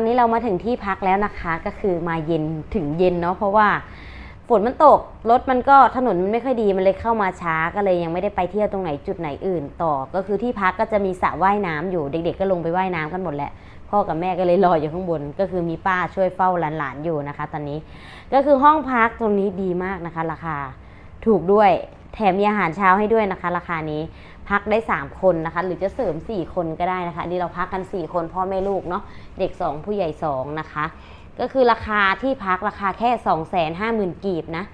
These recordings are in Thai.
ตอนนี้เรามาถึงที่พักแล้วนะคะ ก็คือมาเย็นถึงเย็นเนาะเพราะว่าฝนมันตกรถมันก็ถนนมันไม่ค่อยดีมันเลยเข้ามาช้าก็เลยยังไม่ได้ไปเที่ยวตรงไหนจุดไหนอื่น ต่อก็คือที่พักก็จะมีสระว่ายน้ำอยู่เด็ก ๆ ก็ลงไปว่ายน้ำกันหมดแหละพ่อกับแม่ก็เลยรออยู่ข้างบน ก็คือมีป้าช่วยเฝ้าหลานๆอยู่นะคะ ตอนนี้ก็คือห้องพักตรงนี้ดีมากนะคะ ราคา ถูกด้วยแถมมีอาหารเช้าให้ด้วยนะคะ ราคานี้ พักได้ 3 คนนะคะ หรือจะเสริม 4 คนก็ได้นะคะอันนี่เราพักกัน 4 คนพ่อแม่ลูกเนาะเด็ก 2 ผู้ใหญ่ 2 นะคะ ก็คือราคาที่พักราคาแค่ 2 5 0 0 0 0 กีบนะ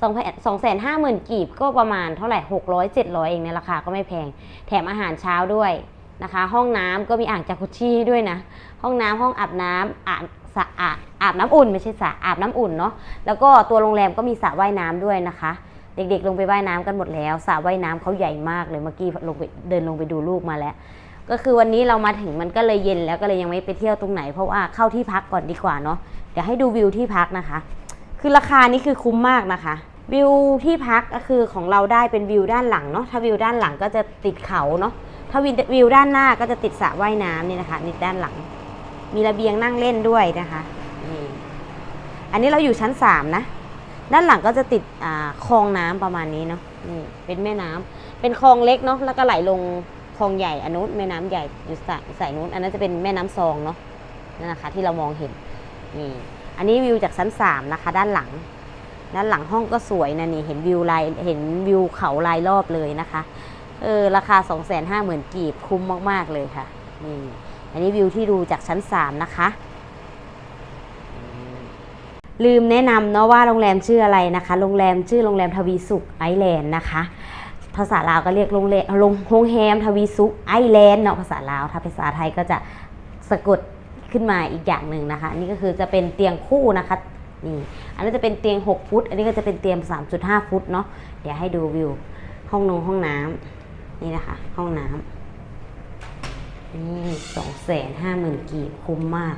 2 5 0 0 0 0 กีบก็ประมาณเท่าไหร่ 600 700 เองเนี่ยราคาก็ไม่แพง แถมอาหารเช้าด้วยนะคะ ห้องน้ำก็มีอ่างจากุชชี่ให้ด้วยนะ ห้องน้ำห้องอาบน้ำอาบสะอาบอาบน้ำอุ่นไม่ใช่สระอาบน้ำอุ่นเนาะแล้วก็ตัวโรงแรมก็มีสระว่ายน้ำด้วยนะคะ เด็กๆ ลงไปว่ายน้ำกันหมดแล้วสระว่ายน้ำเขาใหญ่มากเลยเมื่อกี้ลงไปเดินลงไปดูลูกมาแล้ว ก็คือวันนี้เรามาถึงมันก็เลยเย็นแล้วก็เลยยังไม่ไปเที่ยวตรงไหน เพราะว่าเข้าที่พักก่อนดีกว่าเนาะเดี๋ยวให้ดูวิวที่พักนะคะ คือราคานี้คือคุ้มมากนะคะวิวที่พักก็คือของเราได้เป็นวิวด้านหลังเนาะถ้าวิวด้านหลังก็จะติดเขาเนาะถ้าวิววิวด้านหน้าก็จะติดสระว่ายน้ำนี่นะคะนี่ด้านหลัง มีระเบียงนั่งเล่นด้วยนะคะนี่อันนี้เราอยู่ชั้นสามนะ ด้านหลังก็จะติดคลองน้ำประมาณนี้เนาะนี่เป็นแม่น้ำเป็นคลองเล็กเนาะแล้วก็ไหลลงคลองใหญ่อันนู้นแม่น้ำใหญ่อยู่สายสายนู้นอันนั้นจะเป็นแม่น้ำซองเนาะนั่นนะคะที่เรามองเห็นนี่อันนี้วิวจากชั้นสามนะคะ ด้านหลัง ด้านหลังห้องก็สวยนะนี่เห็นวิวลายเห็นวิวเขาลายรอบเลยนะคะเออราคา 2 5 0 0 0 0กีบคุ้มมาก ๆ เลยค่ะนี่อันนี้วิวที่ดูจากชั้น 3 นะคะ ลืมแนะนำเนาะว่าโรงแรมชื่ออะไรนะคะ โรงแรมชื่อโรงแรมทวีสุขไอแลนด์นะคะ ภาษาลาวก็เรียกโรงแรมโรงโรงแรมทวีสุขไอแลนด์เนาะภาษาลาวถ้าภาษาไทยก็จะสะกดขึ้นมาอีกอย่างหนึ่งนะคะอันนี่ก็คือจะเป็นเตียงคู่นะคะนี่อันนี้จะเป็นเตียง 6 ฟุต อันนี้ก็จะเป็นเตียง 3.5 ฟุตเนาะเดี๋ยวให้ดูวิว ห้องนงห้องน้ำนี่นะคะ ห้องน้ำนี่สองแสนห้าหมื่นกีบคุ้มมาก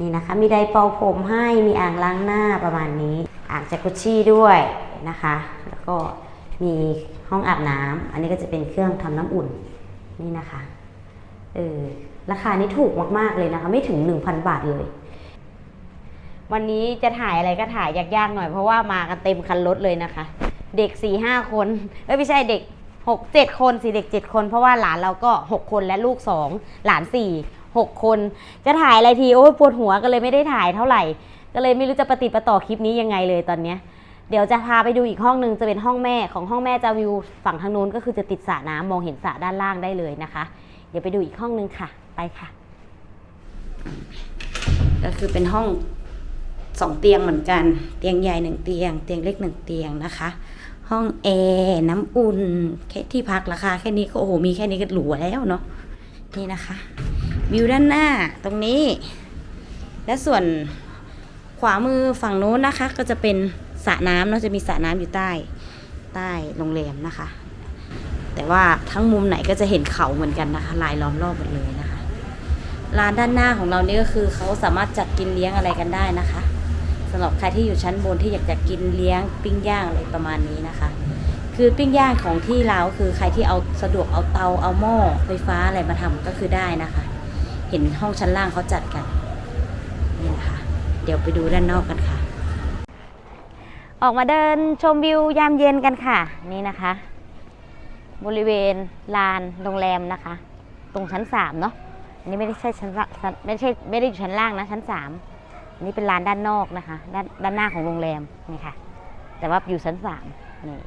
นี่นะคะ มีไดร์เป่าผมให้มีอ่างล้างหน้าประมาณนี้ อ่างจากุชชี่ด้วยนะคะ แล้วก็มีห้องอาบน้ำอันนี้ก็จะเป็นเครื่องทำน้ำอุ่นนี่นะคะเออราคานี้ถูกมากๆเลยนะคะ ไม่ถึง 1,000 บาทเลย วันนี้จะถ่ายอะไรก็ถ่ายยากๆหน่อยเพราะว่ามากันเต็มคันรถเลยนะคะ เด็ก4ี่ห้าคนเอ้ยไม่ใช่เด็กหกเจ็ดคนสิเด็กเจ็ดคน เพราะว่าหลานเราก็หกคนและลูกสองหลานสี่ หกคน จะถ่ายอะไรทีโอ้ปวดหัวก็เลยไม่ได้ถ่ายเท่าไหร่ ก็เลยไม่รู้จะปฏิปต่อคลิปนี้ยังไงเลยตอนเนี้ยเดี๋ยวจะพาไปดูอีกห้องหนึ่งจะเป็นห้องแม่ของห้องแม่จะวิวฝั่งทางนู้นก็คือจะติดสระน้ำมองเห็นสระด้านล่างได้เลยนะคะ เดี๋ยวไปดูอีกห้องหนึงค่ะ ไปค่ะ ก็คือเป็นห้องสองเตียงเหมือนกัน เตียงใหญ่หนึ่งเตียง เตียงเล็กหนึ่งเตียงนะคะ ห้องแอร์น้ำอุ่นแค่ที่พักราคาแค่นี้ก็โอ้โหมีแค่นี้ก็หรูแล้วเนาะนี่นะคะ วิวด้านหน้าตรงนี้ และส่วนขวามือฝั่งโน้นนะคะ ก็จะเป็นสระน้ำเนาะจะมีสระน้ำอยู่ใต้ใต้โรงแรมนะคะ แต่ว่าทั้งมุมไหนก็จะเห็นเขาเหมือนกันนะคะลายล้อมรอบหมดเลยนะคะร้านด้านหน้าของเรานี่ก็คือเขาสามารถจัดกินเลี้ยงอะไรกันได้นะคะสำหรับใครที่อยู่ชั้นบนที่อยากจะกินเลี้ยงปิ้งย่างอะไรประมาณนี้นะคะ คือปิ้งย่างของที่เราคือใครที่เอาสะดวกเอาเตาเอาหม้อไฟฟ้าอะไรมาทำก็คือได้นะคะ เห็นห้องชั้นล่างเขาจัดกันนี่นะคะเดี๋ยวไปดูด้านนอกกันค่ะ ออกมาเดินชมวิวยามเย็นกันค่ะ นี่นะคะ บริเวณลานโรงแรมนะคะ ตรงชั้นสามเนาะอันนี้ไม่ได้ใช่ชั้นไม่ใช่ไม่ได้อยู่ชั้นล่างนะชั้นสามอันนี้เป็นลานด้านนอกนะคะ ด้านด้านหน้าของโรงแรมนี่ค่ะ แต่ว่าอยู่ชั้นสามนี่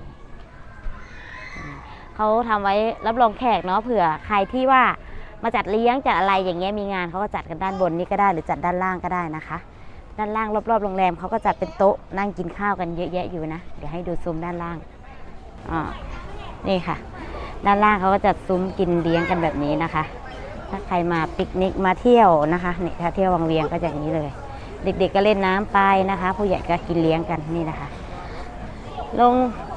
เขาทำไว้รับรองแขกเนาะเผื่อใครที่ว่า มาจัดเลี้ยงจัดอะไรอย่างเงี้ยมีงานเขาก็จัดกันด้านบนนี่ก็ได้หรือจัดด้านล่างก็ได้นะคะ ด้านล่างรอบๆโรงแรมเขาก็จัดเป็นโต๊ะนั่งกินข้าวกันเยอะแยะอยู่นะเดี๋ยวให้ดูซุ้มด้านล่างอ่านี่ค่ะ ด้านล่างเขาก็จัดซุ้มกินเลี้ยงกันแบบนี้นะคะ ถ้าใครมาปิกนิกมาเที่ยวนะคะนี่ถ้าเที่ยววังเวียงก็จะอย่างนี้เลย เด็กๆก็เล่นน้ำไปนะคะ ผู้ใหญ่ก็กินเลี้ยงกันนี่นะคะ ลง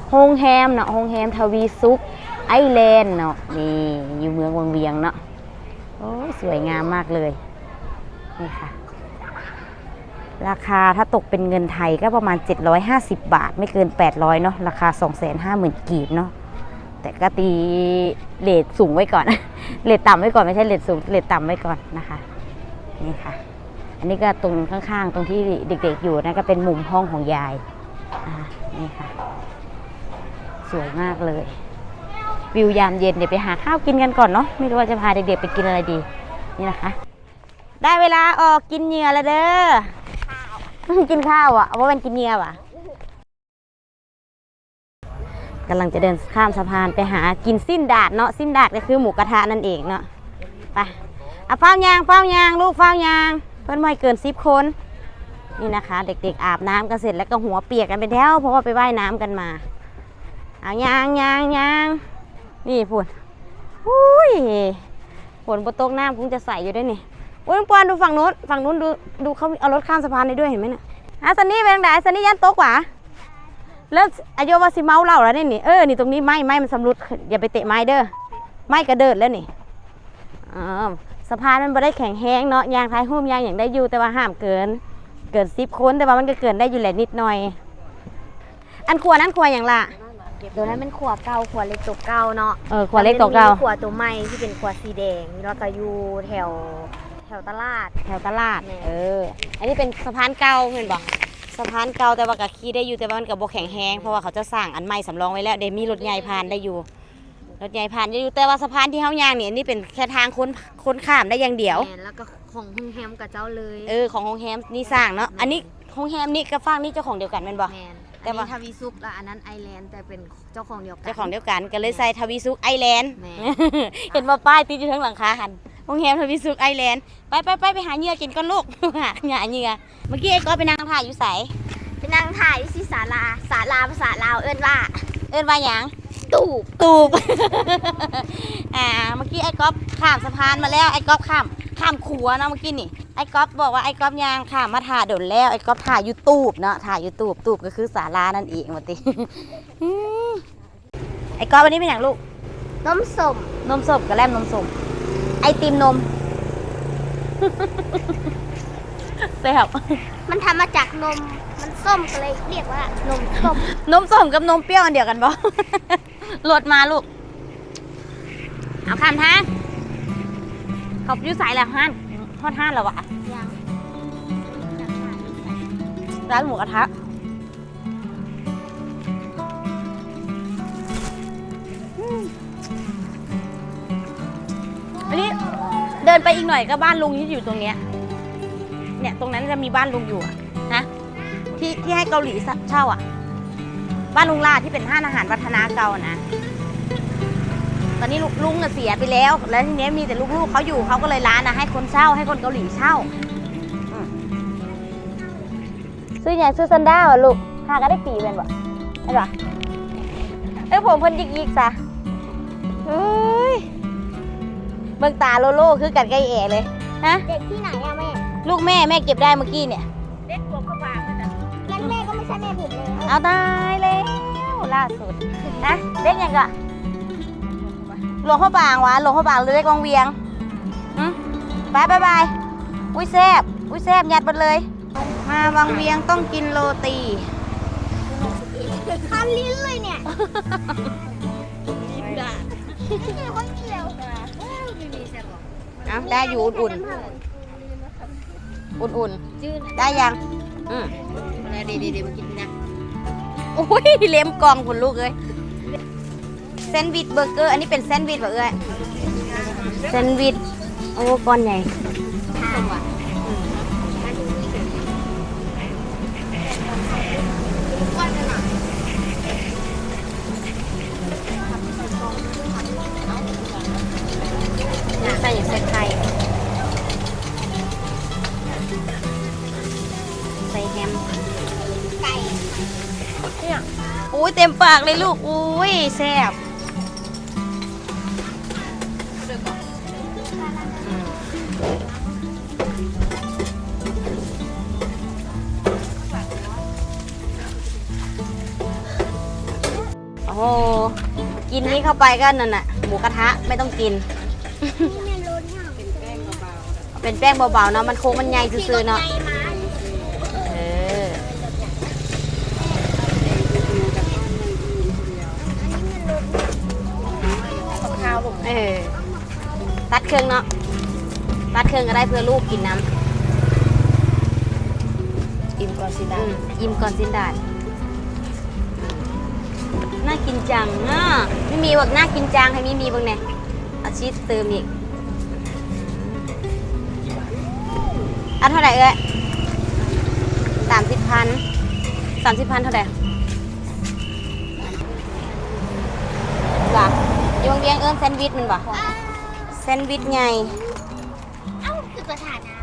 โฮงแฮมเนาะโฮงแฮมทวีซุกไอแลนด์เนาะนี่อยู่เมืองวังเวียงเนาะ โอ้สวยงามมากเลย นี่ค่ะ ราคาถ้าตกเป็นเงินไทยก็ประมาณ 750 บาท ไม่เกิน 800เนาะ ราคา 250,000 กีบเนาะ แต่ก็ตีเลทสูงไว้ก่อน เลทต่ำไว้ก่อนไม่ใช่เลทสูง เลทต่ำไว้ก่อนนะคะ นี่ค่ะ อันนี้ก็ตรงข้างๆ ตรงที่เด็กๆอยู่นั่นก็เป็นมุมห้องของยายอ่านี่ค่ะ สวยมากเลย วิวยามเย็นเดี๋ยวไปหาข้าวกินกันก่อนเนาะไม่รู้ว่าจะพาเด็กๆไปกินอะไรดี นี่นะคะ ได้เวลาออกกินเหงื่อแล้วเด้อกินข้าวอะว่าเป็นกินเหงื่อว่ะกำลังจะเดินข้ามสะพานไปหากินสิ้นดาดเนาะสิ้นดาดก็คือหมูกระทะนั่นเองเนาะไปเอาเฝ้ายางเฝ้ายางลูกเฝ้ายาง เพื่อนไม่เกินสิบคนนี่นะคะ เด็กๆอาบน้ำกันเสร็จแล้วก็หัวเปียกกันเป็นแถวเพราะว่าไปว่ายน้ำกันมา เอายางยางยาง นี่ฝุ่นอุ้ยฝนบนโตกน้ำคงจะใสอยู่ด้วยนี่อุ้ยปอนดูฝั่งนู้นฝั่งนู้นดูดูเขาเอารถข้ามสะพานได้ด้วยเห็นไหมเนี่ยอะซันนี่เป็นไงซันนี่ยันโตกหวะเริ่มอายุว่าสิเมาเหล่าแล้วนี่นี่เออนี่ตรงนี้ไม้ไม้มันสำรุดอย่าไปเตะไม้เด้อไม้กระเดิดแล้วนี่อ๋อสะพานมันบ่ได้แข็งแห้งเนาะยางท้ายหุ้มยางอย่างได้อยู่แต่ว่าห้ามเกิน เกินสิบคนแต่ว่ามันก็เกินได้อยู่แหละนิดหน่อย อันครัวนั้นครัวอย่างละ ตัวนั้นเป็นขวเก่าขวเล็กตัวเก่าเนาะเออครัวเล็กตัวเก่าแล้วมันมีขวตัวใหม่ที่เป็นขวสีแดงแล้วก็อยู่แถวแถวตลาดแถวตลาดแม่เออ อันนี้เป็นสะพานเก่าเห็นบอกสะพานเก่าแต่ว่ากับขี่ได้อยู่แต่ว่ามันกับบแข็งแห้งเพราะว่าเขาจะสร้างอันใหม่สำรองไว้แล้วเดี๋ยวมีรถใหญ่ผ่านได้อยู่รถใหญ่ผ่านได้อยู่แต่ว่าสะพานที่เฮาย่างเนี่ยอันนี่เป็นแค่ทางคนคนข้ามได้อย่างเดียวแม่นแล้วก็ของฮงแฮมกับเจ้าเลยเออของโรงแรมนี่สร้างเนาะอันนี้โรงแรมนี่กับฟางนี่เจ้าของเดียวกันแม่นบอก แมนแต่แต่ว่าว่าทวีซุกแล้วอันนั้นไอแลนด์แต่เป็นเจ้าของเดียวกันเจ้าของเดียวกันก็เลยใส่ทวีสุกไอแลนด์แม่เห็นว่าป้ายติดอยู่ทั้งหลังคาหันโรงแรมทวีสุกไอแลนด์ไปไปไปไปหาเหยื่อกินก้อนลูกหาหาเหยื่อเมื่อกี้ไอ้ก็ไปนั่งถ่ายอยู่ใสไปนั่งถ่ายที่ศาลาศาลาภาษาลาวเอิ้นว่า เอิ้นว่าหยัง ตูบตูบ อ่า เมื่อกี้ไอ้ก๊อฟข้ามสะพานมาแล้ว ไอ้ก๊อฟข้าม ข้ามขัวเนาะเมื่อกี้นี่ ไอ้ก๊อฟบอกว่าไอ้ก๊อฟยางข้ามมาถ่ายโดนแล้ว ไอ้ก๊อฟถ่ายยูทูบเนาะ ถ่ายยูทูบตูบก็คือศาลานั่นเองหมดติอืมไอ้ก๊อฟวันนี้เป็นอย่างลูก น้มสมนมสดกับแลมนมสม ไอติมนมแซ่บมันทำมาจากนม มันส้มก็เลยเรียกว่านมส้ม นมส้มกับนมเปรี้ยวอันเดียวกันบ่ โหลดมาลูก เอาข้ามทางขอบอยูใสแล้วห้านทอดห้านแล้ววะยังร้านหมูกระทะอืมอันนี้เดินไปอีกหน่อยก็บ้านลุงที่อยู่ตรงเนี้ย เนี่ยตรงนั้นจะมีบ้านลุงอยู่อะนะที่ที่ให้เกาหลีเช่าอะ บ้านลุงลาดที่เป็นห้านอาหารวัฒนาเก่านะ ตอนนี้ลุงลุงน่ะเสียไปแล้ว แล้วทีนี้มีแต่ลูกๆเขาอยู่เขาก็เลยร้านนะให้คนเช่าให้คนเกาหลีเช่าอืมซื้ออย่างซื้อซันด้าอะลูกหาก็ได้ปีเป็นบ่ใช่ปะเอ้ยผมเพิ่นยิกยิกๆซะเฮ้ยเบิ่งตาโลโลคือกันใกล้แอเลยฮะเด็กที่ไหนอะแม่ ลูกแม่แม่เก็บได้เมื่อกี้เนี่ย เด็กหัวกระบาดงั้นแม่ก็ไม่ใช่แม่ผมเลย เอาตายแล้วล่าสุดนะเด็กยังกะหลวงพ่อบางวะหลวงพ่อบางหรือเล็กวังเวียงหึไปบายบายอุ้ยแซบอุ้ยแซบยัดไปเลย มาวังเวียงต้องกินโรตีคันลิ้นเลยเนี่ยลิ้นด่าคนเดียวเอาได้อยู่อุ่นๆ อุ่นจืดๆได้ยัง อืมดีดีดีมากินนะ อุ้ยเล็มกองคุณลูกเอ้ยแซนด์วิชเบอร์เกอร์ อันนี้เป็นแซนด์วิชเหรอเอ้ยแซนด์วิชโอ้ก้อนใหญ่ อุ้ยเต็มปากเลยลูกอุ้ยแซ่บโอ้โหกินนี้เข้าไปก็นั่นน่ะหมูกระทะไม่ต้องกิน เป็นแป้งเบาเป็นแป้งเบาๆเนาะมันโค้งมันใหญ่ๆซื่อๆเนาะ เออ ตัดเครื่องเนาะ ตัดเครื่องก็ได้เพื่อลูกกินน้ำอิ่มก่อนสิดาอืมอิ่มก่อนสินดาดน่ากินจังอะไม่มีบอกน่ากินจังให้มีมีบ้างเนี่ยเอาชีสเติมอีก อันเท่าไหร่เอ้ยสามสิบพันสามสิบพันเท่าไหร่ะยวงเวียงเอิ้นแซนด์วิชมันบ่แซนด์วิชไงเอ้าคือประธานน้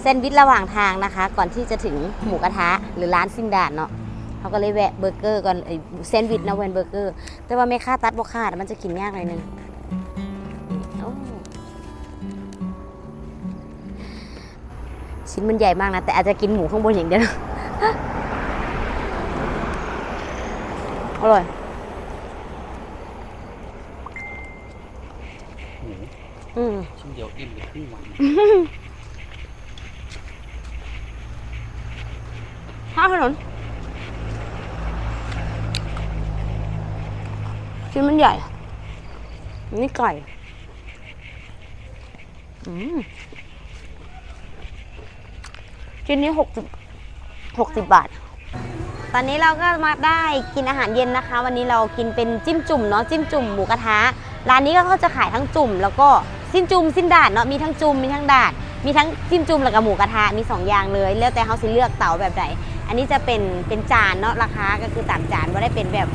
แซนด์วิชระหว่างทางนะคะ ก่อนที่จะถึงหมูกระทะหรือร้านซินดาดเนาะเขาก็เลยแวะเบอร์เกอร์ก่อนเอ้ยแซนด์วิชนะเวนเบอร์เกอร์ แต่ว่าไม่ค่าตัดบ่ค่าดมันจะกินยากหน่อยนึงโอ้ชิ้นมันใหญ่มากนะ แต่อาจจะกินหมูข้างบนอย่างเดียวอร่อย หมู อืม ชิ้น เอิ่มไปครึ่งวันข้าวถนนชิ้นมันใหญ่นนี่ไก่ อืมชิ้นนี้หกสิบหกสิบบาท ตอนนี้เราก็มาได้กินอาหารเย็นนะคะ วันนี้เรากินเป็นจิ้มจุ่มเนาะจิ้มจุ่มหมูกระทะ ร้านนี้ก็เขาจะขายทั้งจุ่มแล้วก็ สิ้นจุ่มสิ้นดาดเนาะมีทั้งจุ่มมีทั้งดาดมีทั้งจิ้มจุ่มแล้วก็หมูกระทะมีสองอย่างเลย แล้วแต่เขาสิเลือกเตาแบบไหนอันนี้จะเป็นเป็นจานเนาะราคาก็คือตามจานไม่ได้เป็นแบบ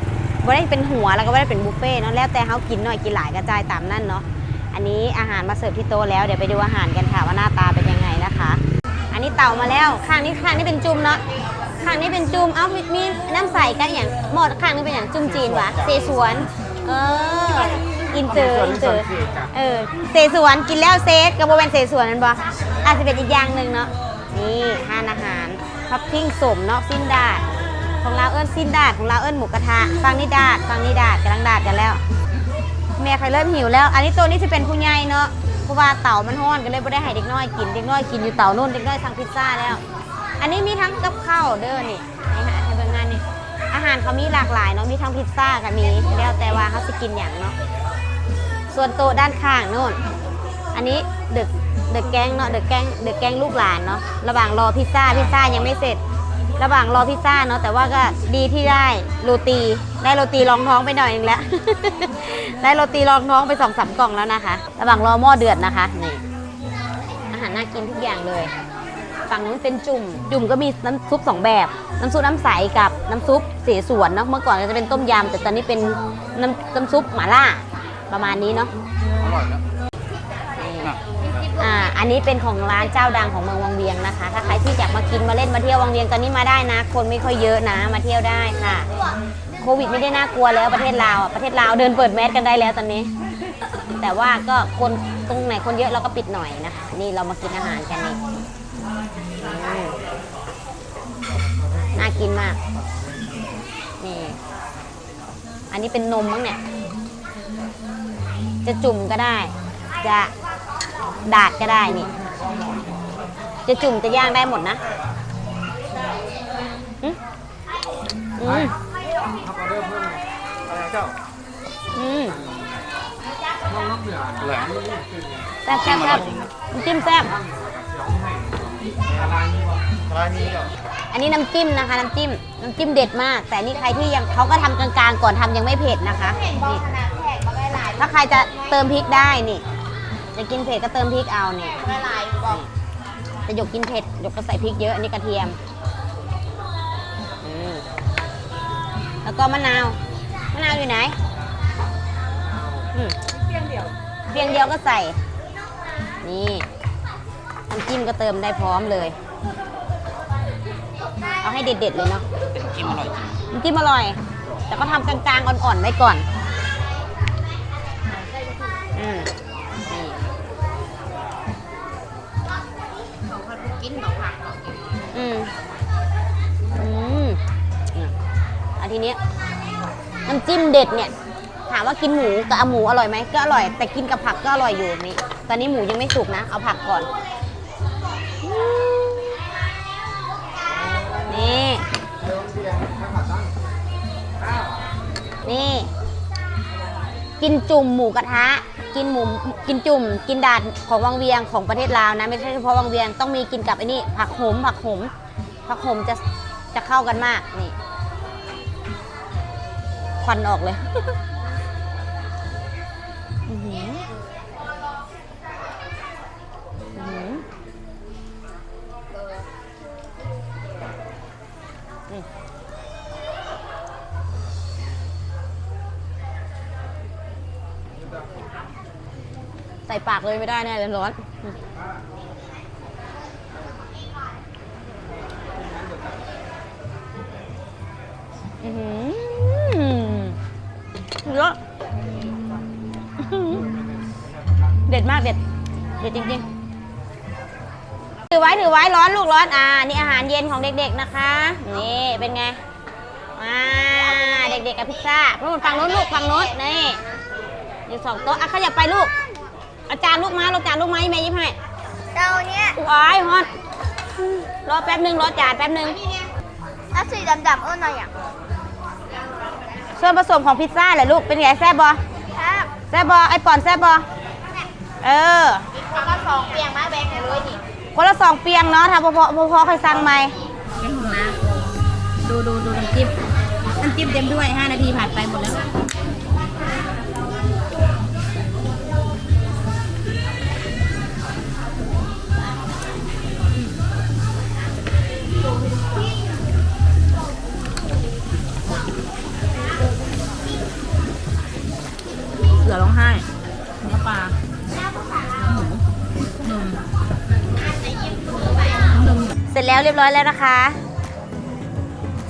ไม่ได้เป็นหัวแล้วก็ไม่ได้เป็นบุฟเฟ่เนาะแล้วแต่เขากินหน่อยกินหลายกระจายตามนั่นเนาะอันนี้อาหารมาเสิร์ฟที่โต๊ะแล้วเดี๋ยวไปดูอาหารกันค่ะว่าหน้าตาเป็นยังไงนะคะ อันนี้เต่ามาแล้วข้างนี้ข้างนี้เป็นจุ่มเนาะข้างนี้เป็นจุ่มเอ้ามีมีน้ำใสกันอย่างหมดข้างนี้เป็นอย่างจุ่มจีนวะเซซวนเออ อินเตอร์อินเตอร์เออเสสวนกินแล้วเซกกับโบเป็นเสสวนนั่นบ่อาจจะเป็นอีกอย่างหนึ่งเนาะนี่ทานอาหารท็อปปิ้งสมเนาะสิ้นดาดของเราเอิ้นสิ้นดาดของเราเอิ้นหมูกระทะฟังนี่ดาดฟังนี่ดาดกำลังดาดกันแล้วแม่ใครเริ่มหิวแล้ว อันนี้ตัวนี้จะเป็นผู้ใหญ่เนาะเพราะว่าเต่ามันห้อนก็เลยไม่ได้ให้เด็กน้อยกินเด็กน้อยกินอยู่เต่านู่นเด็กน้อยสั่งพิซซ่าแล้ว อันนี้มีทั้งกับข้าวเด้อนี่ให้หาให้เบิ่งงานนี่อาหารเขามีหลากหลายเนาะมีทั้งพิซซ่ากับมีแล้วแต่ว่าเขาจะกินอย่างเนาะ ส่วนโต๊ะด้านข้างโน่น อันนี้เดอะเดอะแกงเนาะเดอะแกงเดอะแกงลูกหลานเนาะระหว่างรอพิซซ่าพิซซ่ายังไม่เสร็จ ระหว่างรอพิซซ่าเนาะแต่ว่าก็ดีที่ได้โรตีได้โรตีรองท้องไปหน่อยนึงแล้ว ได้โรตีรองท้องไปสองสามกล่องแล้วนะคะ ระหว่างรอหม้อเดือดนะคะนี่อาหารน่ากินทุกอย่างเลย ฝั่งนู้นเป็นจุ่ม จุ่มก็มีน้ำซุปสองแบบ น้ำซุปน้ำใสกับน้ำซุปเสฉวนเนาะเมื่อก่อนจะเป็นต้มยำแต่ตอนนี้เป็นน้ำน้ำซุปหม่าล่า ประมาณนี้เนาะอร่อยแล้วนี่อ่าอันนี้เป็นของร้านเจ้าดังของเมืองวังเวียงนะคะ ถ้าใครที่อยากมากินมาเล่นมาเที่ยววังเวียงตอนนี้มาได้นะ คนไม่ค่อยเยอะนะมาเที่ยวได้ค่ะ โควิดไม่ได้น่ากลัวแล้วประเทศลาวอะประเทศลาวเดินเปิดแมสกันได้แล้วตอนนี้ แต่ว่าก็คนตรงไหนคนเยอะเราก็ปิดหน่อยนะคะนี่เรามากินอาหารกันนี่อืมน่ากินมากนี่อันนี้เป็นนมมั้งเนี่ย จะจุ่มก็ได้ จะดาดก็ได้นี่ จะจุ่มจะย่างได้หมดนะอืมอืมครับออเดอร์เพิ่มอะไรเจ้าอืมแหลมแซ่บแซ่บแซ่บน้ำจิ้มแซ่บอะไรนี้เหรออันนี้น้ำจิ้มนะคะ น้ำจิ้มน้ำจิ้มเด็ดมาก แต่นี่ใครที่ยังเขาก็ทำกลางๆ ก่อนทำยังไม่เผ็ดนะคะนี่ ถ้าใครจะเติมพริกได้นี่ จะกินเผ็ดก็เติมพริกเอาเนี่ยละลายบอกจะหยกกินเผ็ดหยกก็ใส่พริกเยอะอันนี้กระเทียมอืมแล้วก็มะนาวมะนาวอยู่ไหนอืมเพียงเดียวเพียงเดียวก็ใส่ นี่น้ำจิ้มก็เติมได้พร้อมเลย เอาให้เด็ดๆเลยเนาะเป็นจิ้มอร่อยจริงน้ำจิ้มอร่อย แต่ก็ทำกลางๆอ่อนๆไว้ก่อน อืมนี่กินบอกผักอืมอืมอะอันทีเนี้ยน้ำจิ้มเด็ดเนี่ย ถามว่ากินหมูกับหมูอร่อยไหมก็อร่อย แต่กินกับผักก็อร่อยอยู่นี่ตอนนี้หมูยังไม่สุกนะ เอาผักก่อน นี่ นี่ กินจุ่มหมูกระทะ กินหมูกินจุ่ม กินดาดของวังเวียงของประเทศลาวนะ ไม่ใช่เฉพาะวังเวียงต้องมีกินกับไอ้นี่ผักโขมผักโขมผักโขมจะจะเข้ากันมากนี่ควันออกเลย ส่ปากเลยไม่ได้แน่เลยร้อนอือหือเยอะอื้อหือเด็ดมากเด็ด เด็ดจริงๆ ถือไว้ถือไว้ร้อนลูกร้อน อ่า นี่อาหารเย็นของเด็กๆนะคะ นี่ เป็นไง อ่า เด็กๆกับพิซซ่า นู่นฝั่งนู้นลูกฝั่งนู้น นี่อยู่สองโต๊ะอะขยับไปลูก อาจารย์ลูกมาลูกจานลูกไม้แม่ยิ้มให้เราเนี้ยว้ายฮอนรอแป๊บหนึ่งรอจานแป๊บหนึ่งถ้าสีดำๆเออหน่อยอะส่วนผสมของพิซซ่าเหรอลูกเป็นไงแซ่บบอครับแซ่บบอไอปอนแซ่บบอเออเขาก็สองเปียงมาแบงเลยนี่คนละสองเปียงเนาะถ้าพอพอพอพอใครสั่งไหมเป็นของน้าดูดูดูน้ำจิ้มน้ำจิ้มเต็มด้วย 5 นาทีผ่านไปหมดแล้ว เสือร้องไห้ เนื้อปลาหมูนมเสร็จแล้วเรียบร้อยแล้วนะคะ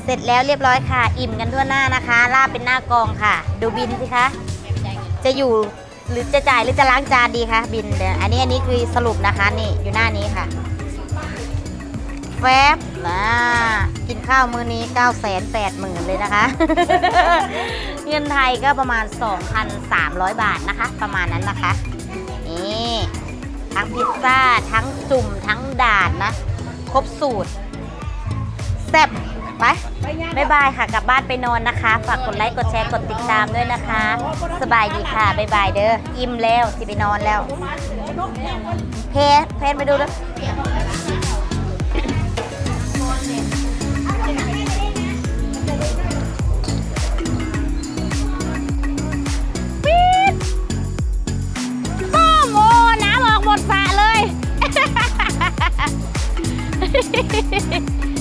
เสร็จแล้วเรียบร้อยค่ะ อิ่มกันทั่วหน้านะคะ ลาบเป็นหน้ากองค่ะ ดูบินสิคะ จะอยู่หรือจะจ่ายหรือจะล้างจานดีคะบินเดี๋ยวอันนี้อันนี้คือสรุปนะคะนี่อยู่หน้านี้ค่ะ แฟบนะกินข้าวมื้อนี้ 9 8 0 0 0 0 เลยนะคะ เงินไทยก็ประมาณ 2,300 บาทนะคะ ประมาณนั้นนะคะ นี่ทั้งพิซซ่า ทั้งจุ่ม ทั้งดาดนะ ครบสูตรแซ่บไปบายบายค่ะ กลับบ้านไปนอนนะคะ ฝากกดไลค์กดแชร์กดติดตามด้วยนะคะ สบายดีค่ะบ๊ายบายเด้ออิ่มแล้วสิไปนอนแล้ว เพจเพจไปดูด้วย フフフフ。